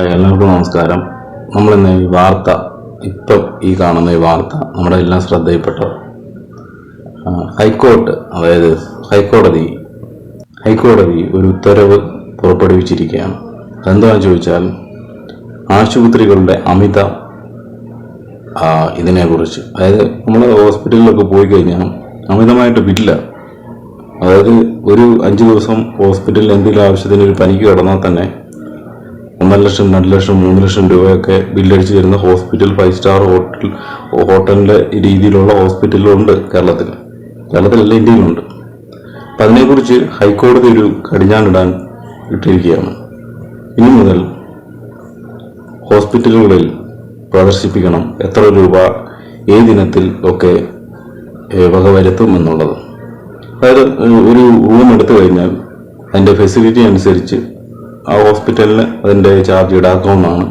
എല്ലാവർക്കും നമസ്കാരം. നമ്മളിന്ന് ഈ വാർത്ത ഇപ്പം ഈ കാണുന്ന ഈ വാർത്ത നമ്മുടെ എല്ലാം ശ്രദ്ധയിൽപ്പെട്ട ഹൈക്കോർട്ട് അതായത് ഹൈക്കോടതി ഹൈക്കോടതി ഒരു ഉത്തരവ് പുറപ്പെടുവിച്ചിരിക്കുകയാണ്. അതെന്താണെന്ന് ചോദിച്ചാൽ ആശുപത്രികളുടെ അമിത ഇതിനെക്കുറിച്ച്. അതായത് നമ്മൾ ഹോസ്പിറ്റലിലൊക്കെ പോയി കഴിഞ്ഞാൽ അമിതമായിട്ട് ബില്ല അതായത് ഒരു അഞ്ച് ദിവസം ഹോസ്പിറ്റലിൽ എന്തെങ്കിലും ആവശ്യത്തിന് ഒരു പനിക്ക് കിടന്നാൽ തന്നെ ഒന്നര ലക്ഷം രണ്ട് ലക്ഷം മൂന്ന് ലക്ഷം രൂപയൊക്കെ ബില്ലടിച്ച് തരുന്ന ഹോസ്പിറ്റൽ ഫൈവ് സ്റ്റാർ ഹോട്ടൽ ഹോട്ടലിന്റെ രീതിയിലുള്ള ഹോസ്പിറ്റലുണ്ട് കേരളത്തിൽ. കേരളത്തിലല്ല ഇന്ത്യയിലുണ്ട് അപ്പം അതിനെക്കുറിച്ച് ഹൈക്കോടതി ഒരു കടിഞ്ഞാണിടാൻ ഇട്ടിരിക്കുകയാണ്. ഇനി മുതൽ ഹോസ്പിറ്റലുകളിൽ പ്രദർശിപ്പിക്കണം എത്ര രൂപ ഏതിനത്തിൽ ഒക്കെ വക വകവരുത്തും എന്നുള്ളത്. അതായത് ഒരു റൂം എടുത്തു കഴിഞ്ഞാൽ അതിന്റെ ഫെസിലിറ്റി അനുസരിച്ച് ആ ഹോസ്പിറ്റലിന് അതിന്റെ ചാർജ് ഈടാക്കാവുന്നതാണ്.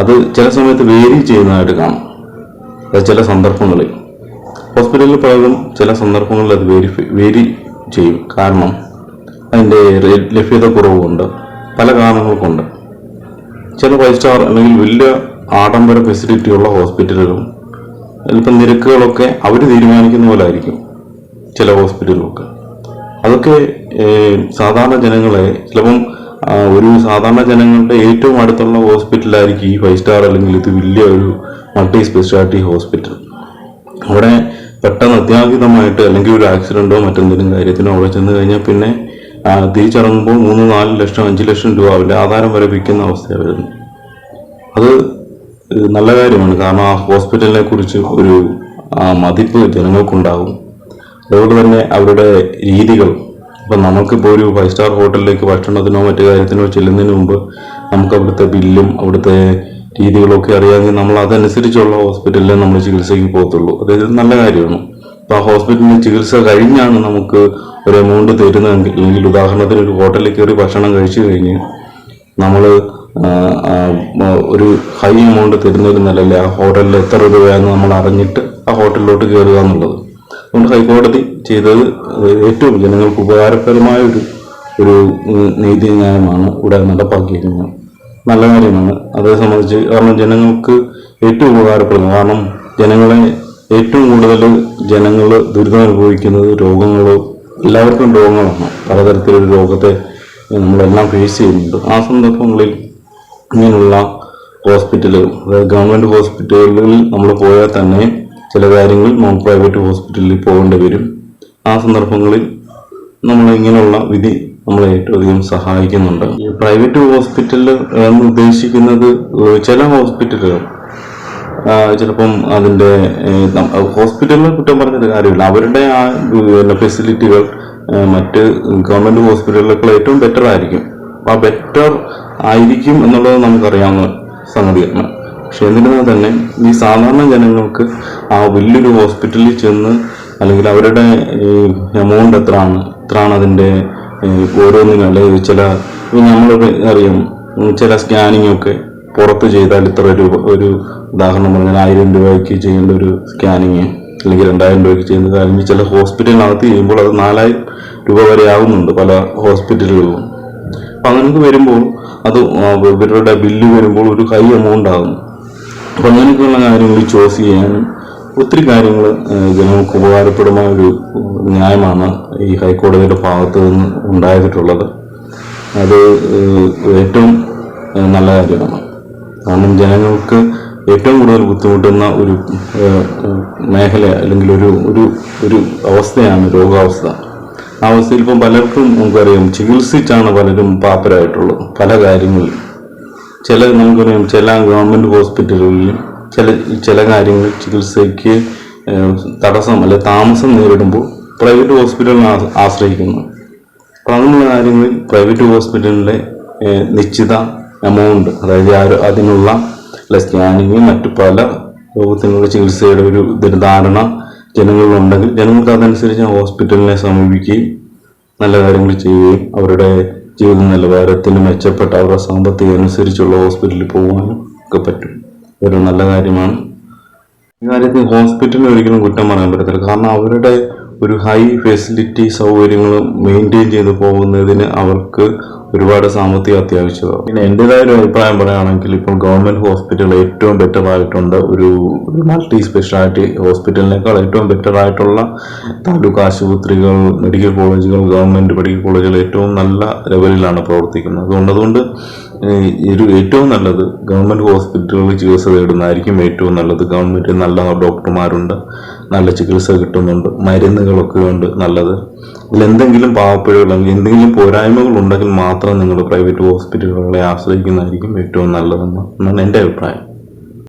അത് ചില സമയത്ത് വേരി ചെയ്യുന്നതായിട്ട് കാണും. അത് ചില സന്ദർഭങ്ങളിൽ. ഹോസ്പിറ്റലിൽ പലതും ചില സന്ദർഭങ്ങളിൽ അത് വേരി വേരി ചെയ്യും. കാരണം അതിന്റെ ലഭ്യത കുറവുണ്ട് പല കാരണങ്ങൾക്കുണ്ട് ചില ഫൈവ് സ്റ്റാർ അല്ലെങ്കിൽ വലിയ ആഡംബര ഫെസിലിറ്റിയുള്ള ഹോസ്പിറ്റലുകളും ചിലപ്പം നിരക്കുകളൊക്കെ അവർ തീരുമാനിക്കുന്ന പോലെ ആയിരിക്കും ചില ഹോസ്പിറ്റലുകളൊക്കെ അതൊക്കെ സാധാരണ ജനങ്ങളെ ചിലപ്പം ഒരു സാധാരണ ജനങ്ങളുടെ ഏറ്റവും അടുത്തുള്ള ഹോസ്പിറ്റലായിരിക്കും ഈ ഫൈവ് സ്റ്റാർ അല്ലെങ്കിൽ ഇത് വലിയ ഒരു മൾട്ടി സ്പെഷ്യാലിറ്റി ഹോസ്പിറ്റൽ അവിടെ പെട്ടെന്ന് അത്യാഹിതമായിട്ട് അല്ലെങ്കിൽ ഒരു ആക്സിഡന്റോ മറ്റെന്തെങ്കിലും കാര്യത്തിനോ അവിടെ ചെന്ന് കഴിഞ്ഞാൽ പിന്നെ തിരിച്ചിറങ്ങുമ്പോൾ മൂന്ന് നാല് ലക്ഷം അഞ്ച് ലക്ഷം രൂപ അവരുടെ ആധാരം വരെ വിൽക്കുന്ന അവസ്ഥയാണ് വരുന്നത്. അത് നല്ല കാര്യമാണ്. കാരണം ആ ഹോസ്പിറ്റലിനെ കുറിച്ച് ഒരു മതിപ്പ് ജനങ്ങൾക്കുണ്ടാകും. അതുകൊണ്ട് തന്നെ അവരുടെ രീതികൾ ഇപ്പം നമുക്കിപ്പോൾ ഒരു ഫൈവ് സ്റ്റാർ ഹോട്ടലിലേക്ക് ഭക്ഷണത്തിനോ മറ്റു കാര്യത്തിനോ ചെല്ലുന്നതിന് മുമ്പ് നമുക്ക് അവിടുത്തെ ബില്ലും അവിടുത്തെ രീതികളൊക്കെ അറിയാമെങ്കിൽ നമ്മൾ അതനുസരിച്ചുള്ള ഹോസ്പിറ്റലിൽ നമ്മൾ ചികിത്സയ്ക്ക് പോകത്തുള്ളൂ. അതായത് നല്ല കാര്യമാണ്. അപ്പോൾ ആ ഹോസ്പിറ്റലിൽ ചികിത്സ കഴിഞ്ഞാണ് നമുക്ക് ഒരു എമൗണ്ട് തരുന്നതെങ്കിൽ അല്ലെങ്കിൽ ഉദാഹരണത്തിന് ഒരു ഹോട്ടലിൽ കയറി ഭക്ഷണം കഴിച്ചു കഴിഞ്ഞ് നമ്മൾ ഒരു ഹൈ എമൗണ്ട് തരുന്നതിന് നല്ലല്ലേ ആ ഹോട്ടലിൽ എത്ര രൂപയാണെന്ന് നമ്മൾ അറിഞ്ഞിട്ട് ആ ഹോട്ടലിലോട്ട് കയറുക എന്നുള്ളത്. അതുകൊണ്ട് ഹൈക്കോടതി ചെയ്തത് ഏറ്റവും ജനങ്ങൾക്ക് ഉപകാരപ്രദമായ ഒരു ഒരു ഉം, നീതി ന്യായമാണ് ഇവിടെ നടപ്പാക്കിയിരിക്കുന്നത്. നല്ല കാര്യമാണ്. അതേ സംബന്ധിച്ച് കാരണം ജനങ്ങൾക്ക് ഏറ്റവും ഉപകാരപ്പെടുന്നത് കാരണം ജനങ്ങളെ ഏറ്റവും കൂടുതൽ ജനങ്ങൾ ദുരിതം അനുഭവിക്കുന്നത് രോഗങ്ങൾ എല്ലാവർക്കും രോഗങ്ങളാണ്. പലതരത്തിലൊരു രോഗത്തെ നമ്മളെല്ലാം ഫേസ് ചെയ്യുന്നുണ്ട്. ആ സന്ദർഭങ്ങളിൽ ഇങ്ങനെയുള്ള ഹോസ്പിറ്റലുകൾ അതായത് ഗവൺമെന്റ് ഹോസ്പിറ്റലുകളിൽ നമ്മൾ പോയാൽ തന്നെ ചില കാര്യങ്ങൾ നോൺ പ്രൈവറ്റ് ഹോസ്പിറ്റലിൽ പോകേണ്ടി വരും. ആ സന്ദർഭങ്ങളിൽ നമ്മൾ ഇങ്ങനെയുള്ള വിധി നമ്മളെ ഏറ്റവും അധികം സഹായിക്കുന്നുണ്ട്. ഈ പ്രൈവറ്റ് ഹോസ്പിറ്റൽ എന്ന് ഉദ്ദേശിക്കുന്നത് ചില ഹോസ്പിറ്റലുകൾ ചിലപ്പം അതിന്റെ ഹോസ്പിറ്റലിനെ കുറ്റം പറഞ്ഞിട്ട് കാര്യമില്ല. അവരുടെ ആ ഫെസിലിറ്റികൾ മറ്റ് ഗവൺമെന്റ് ഹോസ്പിറ്റലുകളേക്കാൾ ഏറ്റവും ബെറ്റർ ആയിരിക്കും. ആ ബെറ്റർ ആയിരിക്കും എന്നുള്ളത് നമുക്കറിയാവുന്ന സംഗതിയാണ്. പക്ഷെ എന്നിരുന്നാൽ തന്നെ ഈ സാധാരണ ജനങ്ങൾക്ക് ആ വലിയൊരു ഹോസ്പിറ്റലിൽ ചെന്ന് അല്ലെങ്കിൽ അവരുടെ എമൗണ്ട് എത്രയാണ്? എത്രയാണ് അതിന്റെ ഓരോന്നിനും അല്ലെങ്കിൽ ചില നമ്മൾ അറിയാം. ചില സ്കാനിങ് ഒക്കെ പുറത്ത് ചെയ്താൽ ഇത്ര രൂപ ഒരു ഉദാഹരണം പറഞ്ഞാൽ ആയിരം രൂപയ്ക്ക് ചെയ്യേണ്ട ഒരു സ്കാനിങ് അല്ലെങ്കിൽ രണ്ടായിരം രൂപയ്ക്ക് ചെയ്യുന്ന കാര്യം. ചില ഹോസ്പിറ്റലിനകത്ത് ചെയ്യുമ്പോൾ അത് നാലായിരം രൂപ വരെ ആകുന്നുണ്ട് പല ഹോസ്പിറ്റലുകളിലും. അപ്പം അങ്ങനെയൊക്കെ വരുമ്പോൾ അത് ഇവരുടെ ബില്ല് വരുമ്പോൾ ഒരു ഹൈ എമൗണ്ട് ആകുന്നു അപ്പം അങ്ങനെയൊക്കെയുള്ള കാര്യങ്ങൾ ചോയ്സ് ചെയ്യാനും ഒത്തിരി കാര്യങ്ങൾ ജനങ്ങൾക്ക് ഉപകാരപ്പെടുന്ന ഒരു ന്യായമാണ് ഈ ഹൈക്കോടതിയുടെ ഭാഗത്ത് നിന്ന് ഉണ്ടായിട്ടുള്ളത് അത് ഏറ്റവും നല്ല കാര്യമാണ്. കാരണം ജനങ്ങൾക്ക് ഏറ്റവും കൂടുതൽ ബുദ്ധിമുട്ടുന്ന ഒരു മേഖല അല്ലെങ്കിൽ ഒരു ഒരു ഒരു അവസ്ഥയാണ് രോഗാവസ്ഥ. ആ അവസ്ഥയിൽ ഇപ്പം പലർക്കും നമുക്കറിയാം ചികിത്സിച്ചാണ് പലരും പാപ്പരായിട്ടുള്ളത് പല കാര്യങ്ങളിലും ചില നമുക്കറിയാം ചില ഗവൺമെന്റ് ഹോസ്പിറ്റലുകളിൽ ചില ചില കാര്യങ്ങൾ ചികിത്സയ്ക്ക് തടസ്സം അല്ലെ താമസം നേരിടുമ്പോൾ പ്രൈവറ്റ് ഹോസ്പിറ്റലിനെ ആശ്രയിക്കുന്നു. അപ്പോൾ അങ്ങനെയുള്ള കാര്യങ്ങളിൽ പ്രൈവറ്റ് ഹോസ്പിറ്റലിലെ നിശ്ചിത എമൗണ്ട് അതായത് അതിനുള്ള അതിനുള്ള സ്കാനിങ് മറ്റു പല രോഗത്തിനുള്ള ചികിത്സയുടെ ഒരു ധാരണ ജനങ്ങളിലുണ്ടെങ്കിൽ ജനങ്ങൾക്ക് അതനുസരിച്ച് ഹോസ്പിറ്റലിനെ സമീപിക്കുകയും നല്ല കാര്യങ്ങൾ ചെയ്യുകയും അവരുടെ ജീവിത നിലവാരത്തിൽ മെച്ചപ്പെട്ട അവരുടെ സാമ്പത്തികം അനുസരിച്ചുള്ള ഹോസ്പിറ്റലിൽ പോകാനും ഒക്കെ പറ്റും. ഒരു നല്ല കാര്യമാണ്. ഈ കാര്യത്തിൽ ഹോസ്പിറ്റലിന് ഒരിക്കലും കുറ്റം പറയാൻ പറ്റത്തില്ല. കാരണം അവരുടെ ഒരു ഹൈ ഫെസിലിറ്റി സൗകര്യങ്ങൾ മെയിന്റെയിൻ ചെയ്ത് പോകുന്നതിന് അവർക്ക് ഒരുപാട് സാമ്പത്തിക അത്യാവശ്യമാണ് പിന്നെ എന്റെതായ ഒരു അഭിപ്രായം പറയുകയാണെങ്കിൽ ഇപ്പോൾ ഗവൺമെന്റ് ഹോസ്പിറ്റൽ ഏറ്റവും ബെറ്റർ ആയിട്ടുണ്ട് ഒരു മൾട്ടി സ്പെഷ്യാലിറ്റി ഹോസ്പിറ്റലിനേക്കാൾ ഏറ്റവും ബെറ്റർ ആയിട്ടുള്ള താലൂക്ക് ആശുപത്രികൾ മെഡിക്കൽ കോളേജുകൾ ഗവൺമെന്റ് മെഡിക്കൽ കോളേജുകൾ ഏറ്റവും നല്ല ലെവലിലാണ് പ്രവർത്തിക്കുന്നത്. അതുകൊണ്ട് അതുകൊണ്ട് ഒരു ഏറ്റവും നല്ലത് ഗവൺമെന്റ് ഹോസ്പിറ്റലുകളിൽ ചികിത്സ തേടുന്നതായിരിക്കും ഏറ്റവും നല്ലത്. ഗവൺമെന്റ് നല്ല ഡോക്ടർമാരുണ്ട് നല്ല ചികിത്സ കിട്ടുന്നുണ്ട് മരുന്നുകളൊക്കെ ഉണ്ട് നല്ലത്. ഇതിലെന്തെങ്കിലും പാവപ്പിഴകൾ അല്ലെങ്കിൽ എന്തെങ്കിലും പോരായ്മകൾ ഉണ്ടെങ്കിൽ മാത്രം നിങ്ങൾ പ്രൈവറ്റ് ഹോസ്പിറ്റലുകളെ ആശ്രയിക്കുന്നതായിരിക്കും ഏറ്റവും നല്ലതെന്ന് എന്നാണ് എന്റെ അഭിപ്രായം.